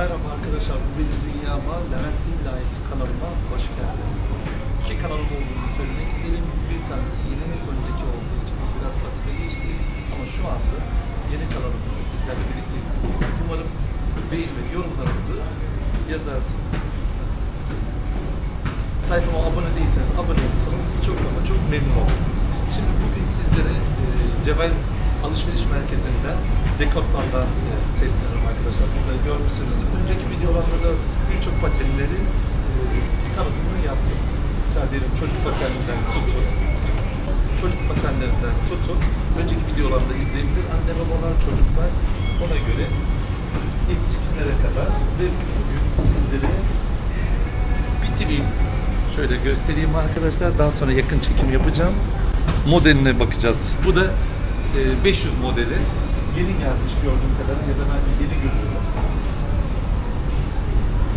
Merhaba arkadaşlar, bu benim dünyama Levent In kanalıma hoş geldiniz. İki kanalım olduğunu söylemek isterim. Bir tanesi yeni önceki olduğu için biraz pasife geçti. Ama şu anda yeni kanalımda sizlerle birlikteyim. Umarım beğeni yorumlarınızı yazarsınız. Sayfama abone değilseniz abone olursanız çok ama çok memnun olurum. Şimdi bugün sizlere e, Cevher Alışveriş Merkezi'nden Decathlon'dan e, sesleniyorum arkadaşlar. Burada görmüşsünüzdür. Önceki videolarda da birçok patenleri e, tanıtımını yaptım. Mesela diyelim çocuk patenlerinden tutun, çocuk patenlerinden tutun. Önceki videolarda izleyebilir. Anne babalar, çocuklar ona göre yetişkinlere kadar ve bugün sizlere bitireyim. Şöyle göstereyim arkadaşlar. Daha sonra yakın çekim yapacağım. Modeline bakacağız. Bu da e, 500 modeli. Yeni gelmiş gördüğüm kadarıyla ya da ben yeni görüyorum.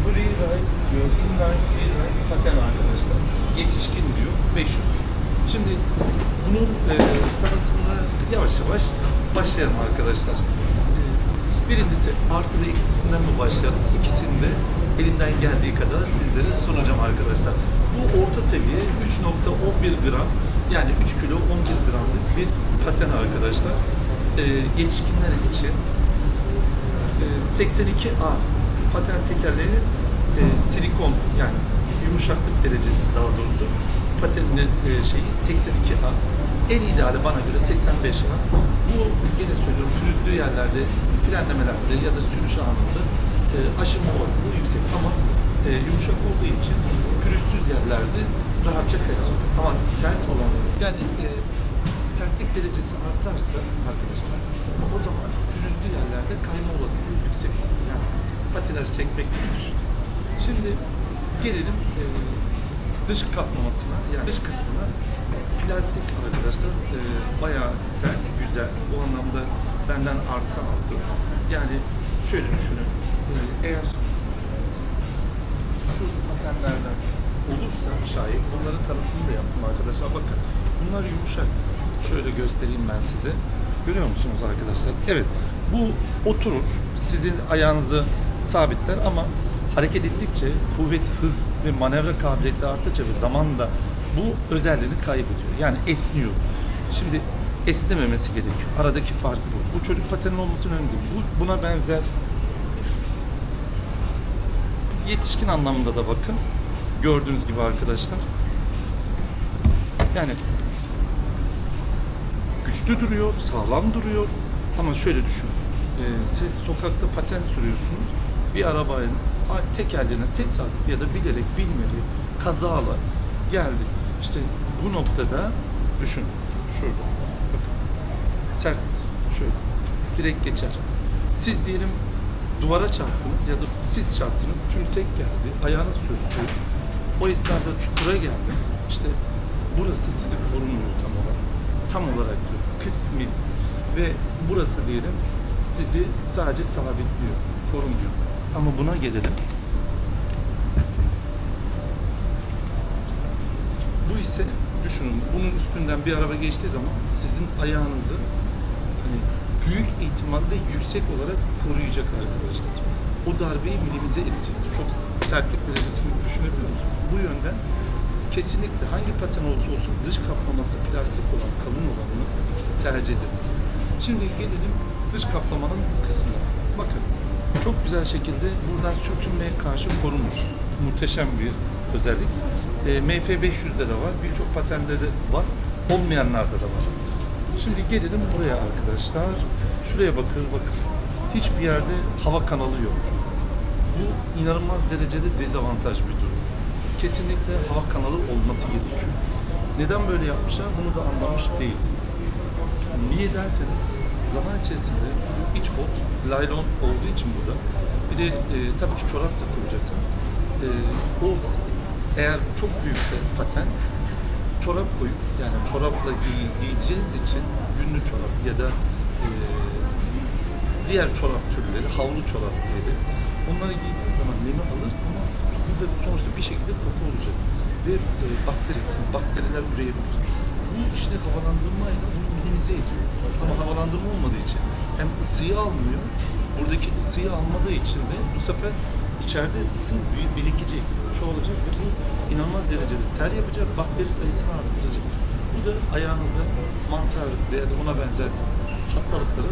Free ride diyor. Inline free ride paten arkadaşlar. Yetişkin diyor. 500. Şimdi bunun e, tanıtımına yavaş yavaş başlayalım arkadaşlar. E, Birincisi artı ve eksisinden mi başlayalım? İkisini de elimden geldiği kadar sizlere sunacağım arkadaşlar. Bu orta seviye 3.11 gram yani 3 kilo 11 gramlık bir paten arkadaşlar. Ee, yetişkinler için e, 82A paten tekerleğinin e, silikon yani yumuşaklık derecesi daha doğrusu pateninin e, şeyi 82A. En ideali bana göre 85A. Bu gene söylüyorum pürüzlü yerlerde, frenlemelerde ya da sürüş anında e, aşınma olasılığı yüksek ama e, yumuşak olduğu için pürüzsüz yerlerde rahatça kayar. Ama sert olan yani e, sertlik derecesi artarsa arkadaşlar o zaman pürüzlü yerlerde kayma olasılığı yüksek olur. Yani patinajı çekmek gibi düşünün. Şimdi gelelim e, dış kaplamasına yani dış kısmına plastik arkadaşlar e, bayağı sert, güzel. Bu anlamda benden artı aldı. Yani şöyle düşünün. e, eğer şu patenlerden olursa şayet bunların tanıtımını da yaptım arkadaşlar. Bakın bunlar yumuşak. Şöyle göstereyim ben size. Görüyor musunuz arkadaşlar? Evet. Bu oturur. Sizin ayağınızı sabitler ama hareket ettikçe kuvvet, hız ve manevra kabiliyeti arttıkça ve zamanla bu özelliğini kaybediyor. Yani esniyor. Şimdi esnememesi gerekiyor. Aradaki fark bu. Bu çocuk patenin olması önemli değil. Bu, buna benzer yetişkin anlamında da bakın. Gördüğünüz gibi arkadaşlar. Yani güçlü duruyor, sağlam duruyor. Ama şöyle düşünün. Ee, siz sokakta paten sürüyorsunuz. Bir arabanın tekerleğine tesadüf ya da bilerek bilmeyerek kazala geldi. İşte bu noktada düşün. Şurada. Bakın. Sert. Şöyle. Direkt geçer. Siz diyelim duvara çarptınız ya da siz çarptınız, tümsek geldi, ayağınız sürttü. O esnada çukura geldiniz. İşte burası sizi korumuyor tam olarak. Tam olarak diyor. Kısmi. Ve burası diyelim sizi sadece sabitliyor, korumuyor. Ama buna gelelim. Bu ise düşünün bunun üstünden bir araba geçtiği zaman sizin ayağınızı hani büyük ihtimalle yüksek olarak koruyacak arkadaşlar. O darbeyi minimize edecek. Çok sertlik derecesini düşünebiliyor musunuz? Bu yönden kesinlikle hangi paten olursa olsun dış kaplaması plastik olan, kalın olanını tercih ederiz. Şimdi gelelim dış kaplamanın kısmına. Bakın çok güzel şekilde buradan sürtünmeye karşı korunmuş. Muhteşem bir özellik. E, MF500'de de var, birçok patende de var, olmayanlarda da var. Şimdi gelelim buraya arkadaşlar. Şuraya bakın bakın. Hiçbir yerde hava kanalı yok. Bu inanılmaz derecede dezavantaj bir durum. Kesinlikle hava kanalı olması gerekiyor. Neden böyle yapmışlar bunu da anlamış değil. Niye derseniz zaman içerisinde iç bot laylon olduğu için burada bir de e, tabii ki çorap da koyacaksınız. E, o eğer çok büyükse paten çorap koyup yani çorapla giy, giyeceğiniz için günlük çorap ya da e, diğer çorap türleri, havlu çorap türleri onları giydiğiniz zaman nemi alır ama burada sonuçta bir şekilde koku olacak ve e, bakteriyesiniz, bakteriler üreyebilir. Bu işte havalandırmayla bunu minimize ediyor. Ama havalandırma olmadığı için hem ısıyı almıyor, buradaki ısıyı almadığı için de bu sefer içeride ısı bir- birikecek, çoğalacak ve bu inanılmaz derecede ter yapacak, bakteri sayısını arttıracak. Bu da ayağınıza mantar veya da ona benzer hastalıkları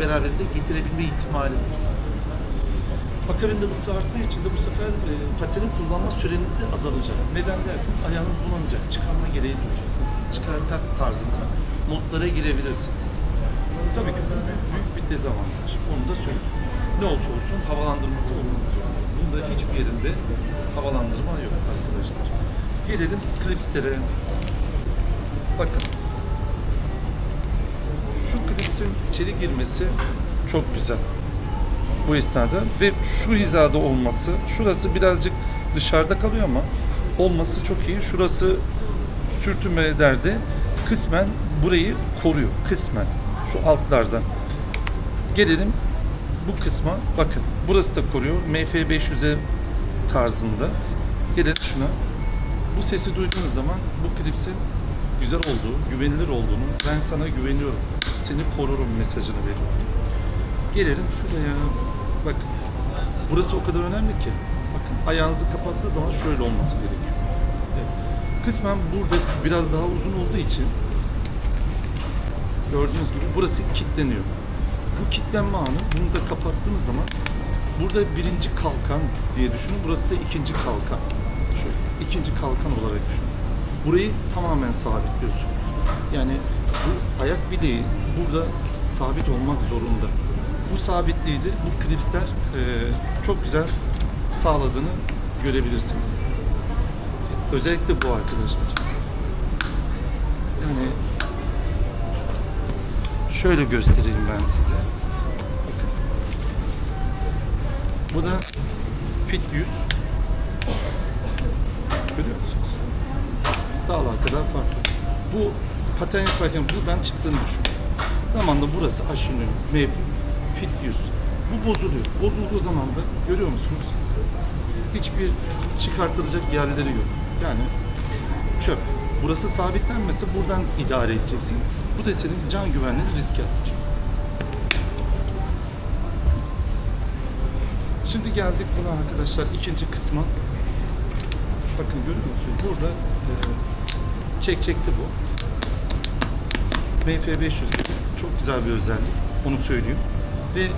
beraberinde getirebilme ihtimali var. Akabinde ısı arttığı için de bu sefer e, pateni kullanma süreniz de azalacak. Neden derseniz ayağınız bulanacak, çıkarma gereği duyacaksınız. Çıkartak tarzında modlara girebilirsiniz. Tabii ki bu büyük, bir dezavantaj. Onu da söyleyeyim. Ne olsa olsun havalandırması olmak zorunda. Bunda hiçbir yerinde havalandırma yok arkadaşlar. Gelelim klipslere. Bakın. Şu klipsin içeri girmesi çok güzel bu esnada ve şu hizada olması, şurası birazcık dışarıda kalıyor ama olması çok iyi. Şurası sürtünmelerde kısmen burayı koruyor. Kısmen. Şu altlardan. Gelelim bu kısma. Bakın burası da koruyor. MF500'e tarzında. Gelelim şuna. Bu sesi duyduğunuz zaman bu klipsin güzel olduğu, güvenilir olduğunu, ben sana güveniyorum, seni korurum mesajını veriyor. Gelelim şuraya. Bakın. Burası o kadar önemli ki. Bakın ayağınızı kapattığı zaman şöyle olması gerekiyor. Evet. Kısmen burada biraz daha uzun olduğu için gördüğünüz gibi burası kilitleniyor. Bu kilitlenme anı bunu da kapattığınız zaman burada birinci kalkan diye düşünün. Burası da ikinci kalkan. Şöyle ikinci kalkan olarak düşünün. Burayı tamamen sabitliyorsunuz. Yani bu ayak bileği burada sabit olmak zorunda. Bu sabitliği de bu klipsler e, çok güzel sağladığını görebilirsiniz. Özellikle bu arkadaşlar. Yani şöyle göstereyim ben size. Bu da Fit 100. Görüyor musunuz? Dağlar kadar farklı. Bu paten yaparken buradan çıktığını düşün. Zamanla burası aşınıyor. Mev, fit 100. Bu bozuluyor. Bozulduğu zaman da görüyor musunuz? Hiçbir çıkartılacak yerleri yok. Yani çöp. Burası sabitlenmese buradan idare edeceksin. Bu da senin can güvenliğini riske attırır. Şimdi geldik buna arkadaşlar ikinci kısma. Bakın görüyor musunuz? Burada e, çek çekti bu. MF500 gibi çok güzel bir özellik. Onu söyleyeyim. Ve e,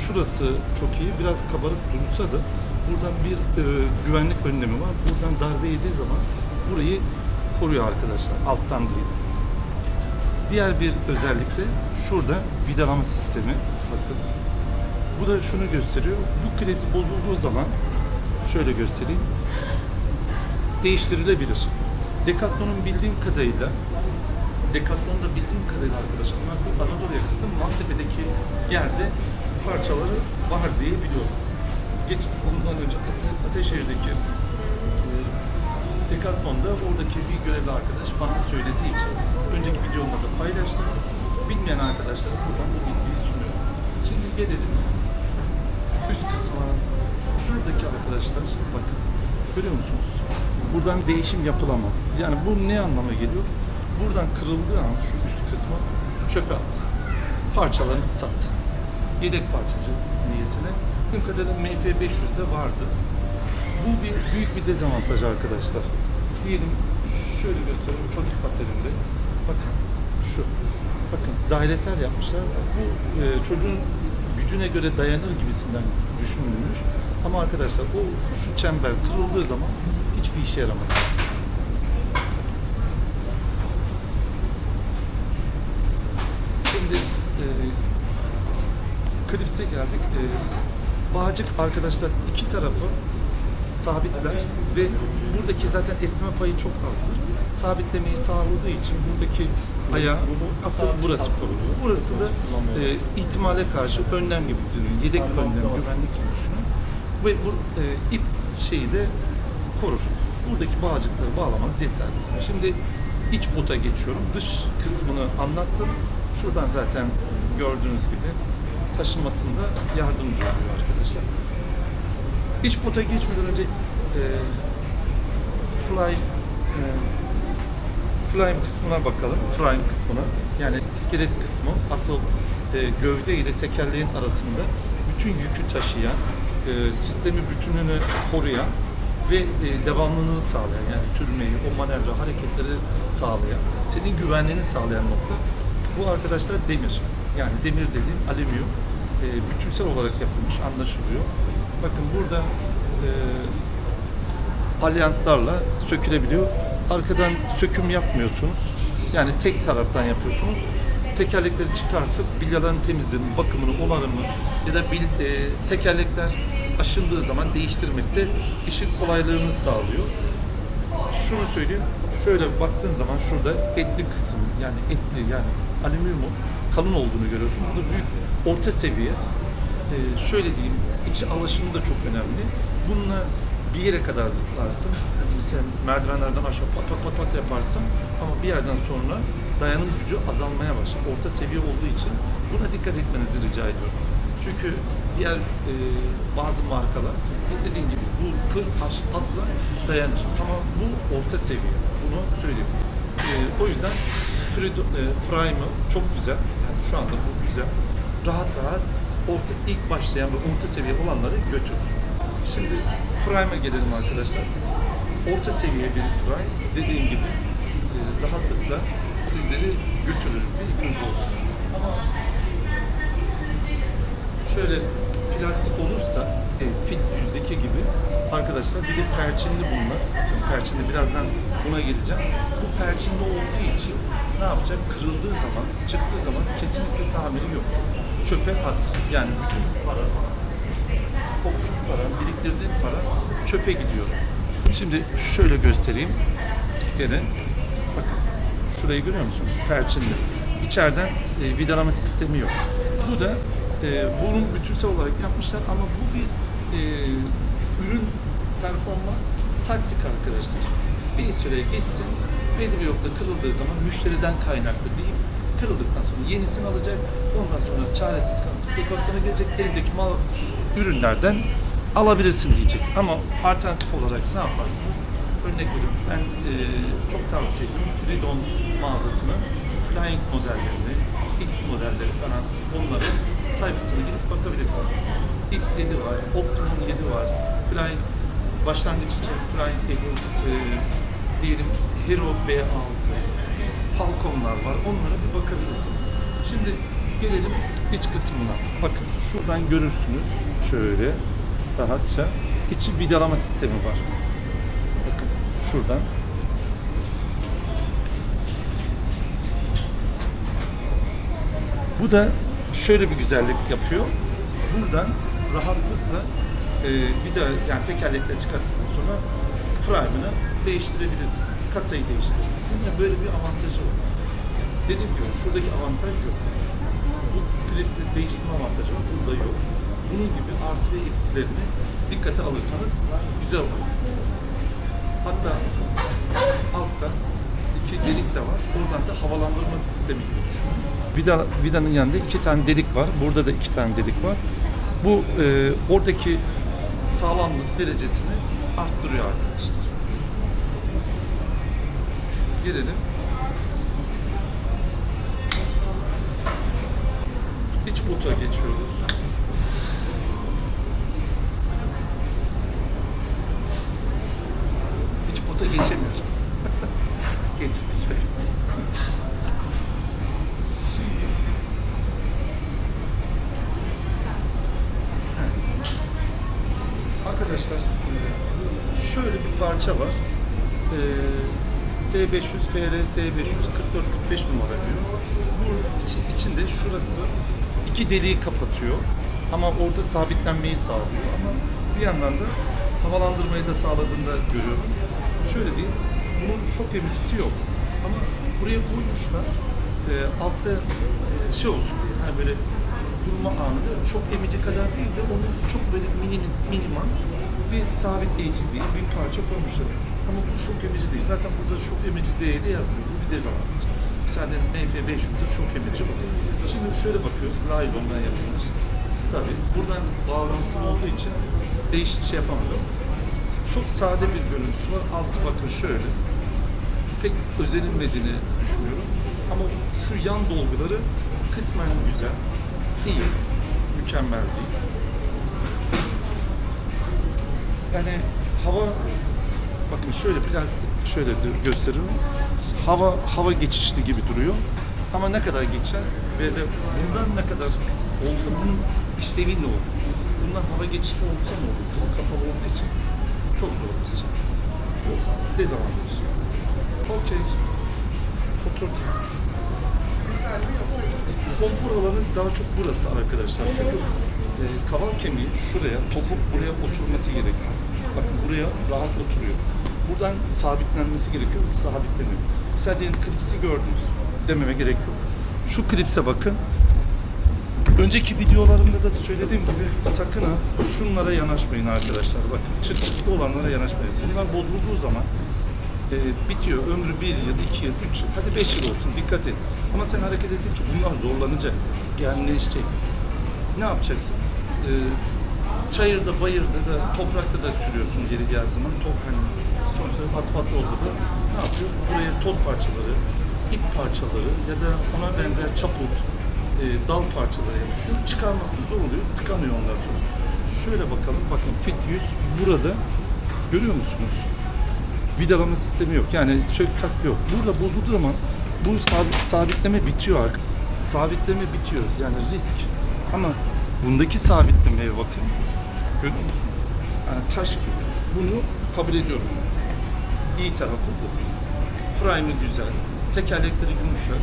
şurası çok iyi. Biraz kabarık durursa da buradan bir e, güvenlik önlemi var. Buradan darbe yediği zaman burayı koruyor arkadaşlar. Alttan değil. Diğer bir özellik de şurada vidalama sistemi. Bakın. Bu da şunu gösteriyor. Bu klips bozulduğu zaman şöyle göstereyim. Değiştirilebilir. Decathlon'un bildiğim kadarıyla Decathlon'da bildiğim kadarıyla arkadaşlar Anadolu, Anadolu yakasında Maltepe'deki yerde parçaları var diye biliyorum. Geç ondan önce Ate- Ateşehir'deki e, Decathlon'da oradaki bir görevli arkadaş bana söylediği için önceki videomda da paylaştım. Bilmeyen arkadaşlara buradan bu bilgiyi sunuyorum. Şimdi gelelim üst kısma. Şuradaki arkadaşlar bakın görüyor musunuz? Buradan değişim yapılamaz. Yani bu ne anlama geliyor? Buradan kırıldığı an şu üst kısmı çöpe at. Parçalarını sat. Yedek parçacı niyetine. Bildiğim kadarıyla MF500'de vardı. Bu bir büyük bir dezavantaj arkadaşlar. Diyelim şöyle göstereyim çocuk pateninde. Bakın şu. Bakın dairesel yapmışlar. Bu e, çocuğun gücüne göre dayanır gibisinden düşünülmüş. Ama arkadaşlar o şu çember kırıldığı zaman hiçbir işe yaramaz. Şimdi e, klipse geldik. E, bağcık arkadaşlar iki tarafı sabitler ve buradaki zaten esneme payı çok azdır. Sabitlemeyi sağladığı için buradaki ayağı asıl burası koruluyor. Burası da e, ihtimale karşı önlem gibi düşünün. Yedek önlem, güvenlik gibi düşünün. Ve bu e, ip şeyi de korur. Buradaki bağcıkları bağlamaz yeterli. Şimdi iç bota geçiyorum. Dış kısmını anlattım. Şuradan zaten gördüğünüz gibi taşınmasında yardımcı oluyor arkadaşlar. İç bota geçmeden önce e, fly e, frame kısmına bakalım. Frame kısmına. Yani iskelet kısmı asıl e, gövde ile tekerleğin arasında bütün yükü taşıyan, e, sistemi bütününü koruyan ve e, devamlılığını sağlayan yani sürmeyi, o manevra hareketleri sağlayan, senin güvenliğini sağlayan nokta bu arkadaşlar demir. Yani demir dediğim alüminyum e, bütünsel olarak yapılmış anlaşılıyor. Bakın burada e, alyanslarla sökülebiliyor. Arkadan söküm yapmıyorsunuz. Yani tek taraftan yapıyorsunuz. Tekerlekleri çıkartıp bilyaların temizliğini, bakımını, onarımını ya da bil, e, tekerlekler aşındığı zaman değiştirmekte işin kolaylığını sağlıyor. Şunu söyleyeyim, şöyle baktığın zaman şurada etli kısım yani etli yani alüminyumun kalın olduğunu görüyorsun. Burada büyük orta seviye ee, şöyle diyeyim, içi alışımı da çok önemli. Bununla bir yere kadar zıplarsın. Mesela merdivenlerden aşağı pat pat pat pat yaparsın ama bir yerden sonra dayanım gücü azalmaya başlar. Orta seviye olduğu için buna dikkat etmenizi rica ediyorum. Çünkü diğer e, bazı markalar istediğin gibi vur, kır, aş, atla dayanır. Ama bu orta seviye. Bunu söyleyeyim. E, o yüzden Fredo, e, Prime'ı çok güzel. Şu anda bu güzel. Rahat rahat orta ilk başlayan ve orta seviye olanları götürür. Şimdi Prime'a gelelim arkadaşlar. Orta seviye bir Prime dediğim gibi e, rahatlıkla sizleri götürür. Bilginiz olsun. Şöyle plastik olursa e, fit yüzdeki gibi arkadaşlar bir de perçinli bunlar. Perçinli birazdan buna geleceğim. Bu perçinli olduğu için ne yapacak? Kırıldığı zaman, çıktığı zaman kesinlikle tamiri yok. Çöpe at. Yani bütün para, o kıt para, biriktirdiğin para çöpe gidiyor. Şimdi şöyle göstereyim. Gene bakın şurayı görüyor musunuz? Perçinli. İçeriden e, vidalama sistemi yok. Bu da e, bunun bütünsel olarak yapmışlar ama bu bir e, ürün performans taktik arkadaşlar. Bir süre gitsin, belli bir nokta kırıldığı zaman müşteriden kaynaklı değil, kırıldıktan sonra yenisini alacak, ondan sonra çaresiz kalıp dekoratöre gelecek, elindeki mal ürünlerden alabilirsin diyecek. Ama alternatif olarak ne yaparsınız? Örnek veriyorum, ben e, çok tavsiye ediyorum Freedom mağazasına Flying modellerini, X modelleri falan onların sayfasına girip bakabilirsiniz. X7 var, Optimum 7 var, Flying başlangıç için Flying Eagle, e, diyelim Hero B6, Falcon'lar var. Onlara bir bakabilirsiniz. Şimdi gelelim iç kısmına. Bakın şuradan görürsünüz şöyle rahatça. İçi vidalama sistemi var. Bakın şuradan. Bu da şöyle bir güzellik yapıyor. Buradan rahatlıkla e, vida yani tekerlekleri çıkarttıktan sonra prime'ını değiştirebilirsiniz. Kasayı değiştirebilirsiniz. Yani böyle bir avantajı var. Dediğim gibi şuradaki avantaj yok. Bu klipsiz değiştirme avantajı var. Burada yok. Bunun gibi artı ve eksilerini dikkate alırsanız güzel olur. Hatta altta iki delik de var. Oradan da havalandırma sistemi gibi düşünün. Vida, vidanın yanında iki tane delik var. Burada da iki tane delik var. Bu e, oradaki sağlamlık derecesini arttırıyor arkadaşlar. Gelelim. İç bota geçiyoruz. İç bota geçemiyorum. Geçti şey. Arkadaşlar e, şöyle bir parça var. E, S500 FR S500 44 45 numara diyor. Bu içi- içinde şurası iki deliği kapatıyor. Ama orada sabitlenmeyi sağlıyor. Ama bir yandan da havalandırmayı da sağladığını da görüyorum. Şöyle değil, bunun şok emicisi yok. Ama buraya koymuşlar. E, altta e, şey olsun diye, hani böyle kurma anında çok emici kadar değil de onun çok böyle minimiz, minimal bir sabitleyici değil bir parça koymuşlar. Ama bu şok emici değil. Zaten burada şok emici diye de yazmıyor. Bu bir dezavantaj. Mesela MF500'de şok emici var. Şimdi şöyle bakıyoruz. Laylondan yapılmış. Stabil. Buradan bağlantım olduğu için değişik şey yapamadım. Çok sade bir görüntüsü var. Altı bakın şöyle. pek özenilmediğini düşünüyorum. Ama şu yan dolguları kısmen güzel, iyi, mükemmel değil. Yani hava bakın şöyle plastik şöyle de gösteriyorum. Hava hava geçişli gibi duruyor. Ama ne kadar geçer ve de bundan ne kadar olsa bunun işlevi ne olur? Bundan hava geçişi olsa ne olur? Bu kapalı olduğu için çok zor bir şey. Dezavantaj. Okey. Oturduk. Konfor alanı daha çok burası arkadaşlar. Çünkü e, kaval kemiği şuraya, topuk buraya oturması gerekiyor. Bakın buraya rahat oturuyor. Buradan sabitlenmesi gerekiyor. Sabitleniyor. Mesela diyelim klipsi gördünüz. Dememe gerek yok. Şu klipse bakın. Önceki videolarımda da söylediğim gibi sakın ha şunlara yanaşmayın arkadaşlar. Bakın çıt çıtlı olanlara yanaşmayın. Bunlar bozulduğu zaman e, bitiyor. Ömrü bir yıl, iki yıl, üç yıl, hadi beş yıl olsun dikkat et. Ama sen hareket ettikçe bunlar zorlanacak, genleşecek. Ne yapacaksın? E, çayırda, bayırda da, toprakta da sürüyorsun geri geldiği zaman. Top, hani sonuçta asfaltlı oldu da ne yapıyor? Buraya toz parçaları, ip parçaları ya da ona benzer çaput, e, dal parçaları yapışıyor. Çıkarması da zor oluyor. Tıkanıyor ondan sonra. Şöyle bakalım. Bakın Fit 100 burada. Görüyor musunuz? vidalama sistemi yok. Yani sök tak yok. Burada bozulduğu zaman bu sabit, sabitleme bitiyor artık. Sabitleme bitiyor. Yani risk. Ama bundaki sabitlemeye bakın. Görüyor musunuz? Yani taş gibi. Bunu kabul ediyorum. İyi tarafı bu. Frame'ı güzel. Tekerlekleri yumuşak.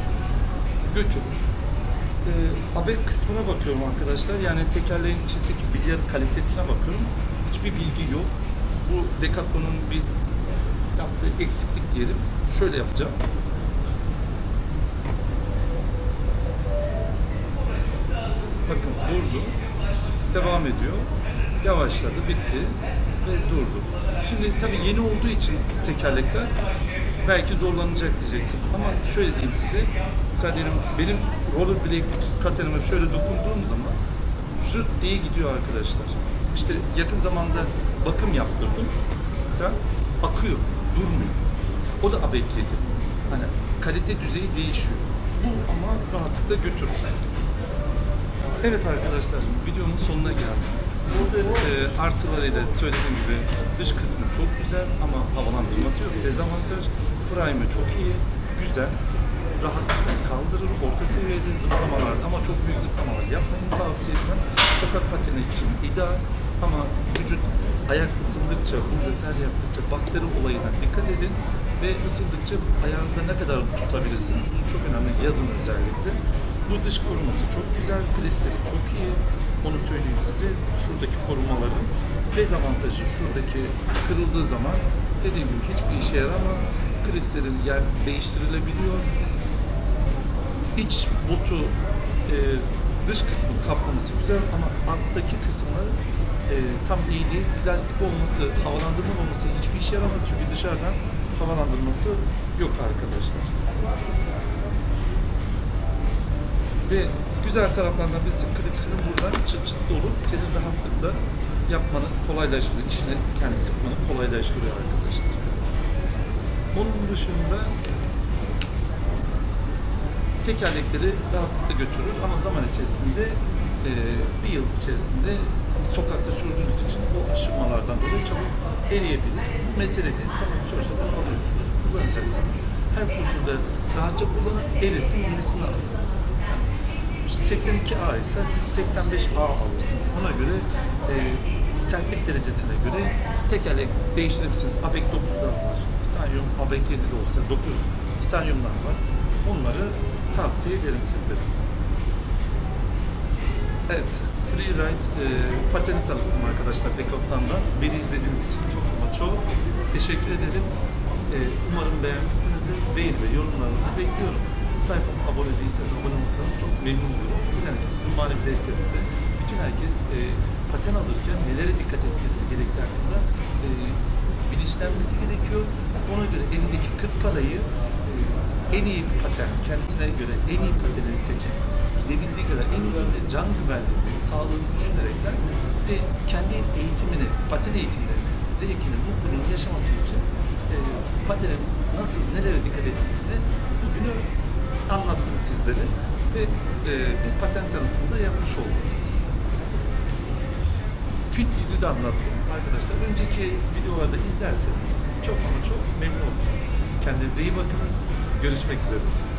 Götürür. Ee, abek kısmına bakıyorum arkadaşlar. Yani tekerleğin içindeki bilyar kalitesine bakıyorum. Hiçbir bilgi yok. Bu Decathlon'un bir yaptığı eksiklik diyelim. Şöyle yapacağım. Bakın durdu. Devam ediyor. Yavaşladı, bitti ve durdu. Şimdi tabii yeni olduğu için tekerlekler belki zorlanacak diyeceksiniz. Ama şöyle diyeyim size. Mesela diyelim benim rollerblade patenime şöyle dokunduğum zaman zırt diye gidiyor arkadaşlar. İşte yakın zamanda bakım yaptırdım. Sen akıyor, durmuyor. O da abekliydi. Hani kalite düzeyi değişiyor. Bu ama rahatlıkla götürür. Evet arkadaşlar, videonun sonuna geldim. Burada e, artılarıyla söylediğim gibi dış kısmı çok güzel ama havalandırması yok. Dezavantaj, frame çok iyi, güzel. Rahatlıkla kaldırır, orta seviyede zıplamalar ama çok büyük zıplamalar yapmayın tavsiye etmem. Sokak pateni için ideal ama vücut ayak ısındıkça, burada ter yaptıkça bakteri olayına dikkat edin ve ısındıkça ayağında ne kadar tutabilirsiniz bu çok önemli yazın özellikle. Bu dış koruması çok güzel, klipsleri çok iyi. Onu söyleyeyim size. Şuradaki korumaların dezavantajı şuradaki kırıldığı zaman dediğim gibi hiçbir işe yaramaz. Klipslerin yer değiştirilebiliyor. İç botu e, dış kısmı kaplaması güzel ama alttaki kısımları e, tam iyi değil. Plastik olması, havalandırma olması hiçbir işe yaramaz çünkü dışarıdan havalandırması yok arkadaşlar. Ve güzel taraflarından birisi klipsinin buradan çıt çıtlı olup senin rahatlıkla yapmanı kolaylaştırıyor. İşine kendi sıkmanı kolaylaştırıyor arkadaşlar. Onun dışında tekerlekleri rahatlıkla götürür ama zaman içerisinde e, bir yıl içerisinde sokakta sürdüğünüz için o aşınmalardan dolayı çabuk eriyebilir. Bu mesele değil. Sonuçta bunu alıyorsunuz, kullanacaksınız. Her koşulda rahatça kullanın, erisin, yenisini alın. 82A ise siz 85A alırsınız. Buna göre e, sertlik derecesine göre tekerlek değiştirebilirsiniz. ABEK 9'lar var. Titanium ABEK 7'de olsa 9 titanyumlar var. Onları tavsiye ederim sizlere. Evet, Freeride e, pateni tanıttım arkadaşlar Decathlon'dan. Beni izlediğiniz için çok ama çok teşekkür ederim. E, umarım beğenmişsinizdir. Beğeni ve yorumlarınızı bekliyorum. Sayfama abone değilseniz abone olursanız çok memnun olurum. Bir ki sizin manevi desteğinizle bütün herkes e, paten alırken nelere dikkat etmesi gerektiği hakkında e, bilinçlenmesi gerekiyor. Ona göre elindeki kıt parayı e, en iyi paten, kendisine göre en iyi pateni seçip gidebildiği kadar en uzun ve can güvenliğini, sağlığını düşünerekten ve kendi eğitimini, paten eğitimini, zevkini, mutluluğunu yaşaması için e, patenin nasıl, nelere dikkat etmesini bugünü anlattım sizlere ve e, bir paten tanıtımı da yapmış oldum. Fit yüzü de anlattım arkadaşlar. Önceki videolarda izlerseniz çok ama çok memnun olurum. Kendinize iyi bakınız. Görüşmek üzere.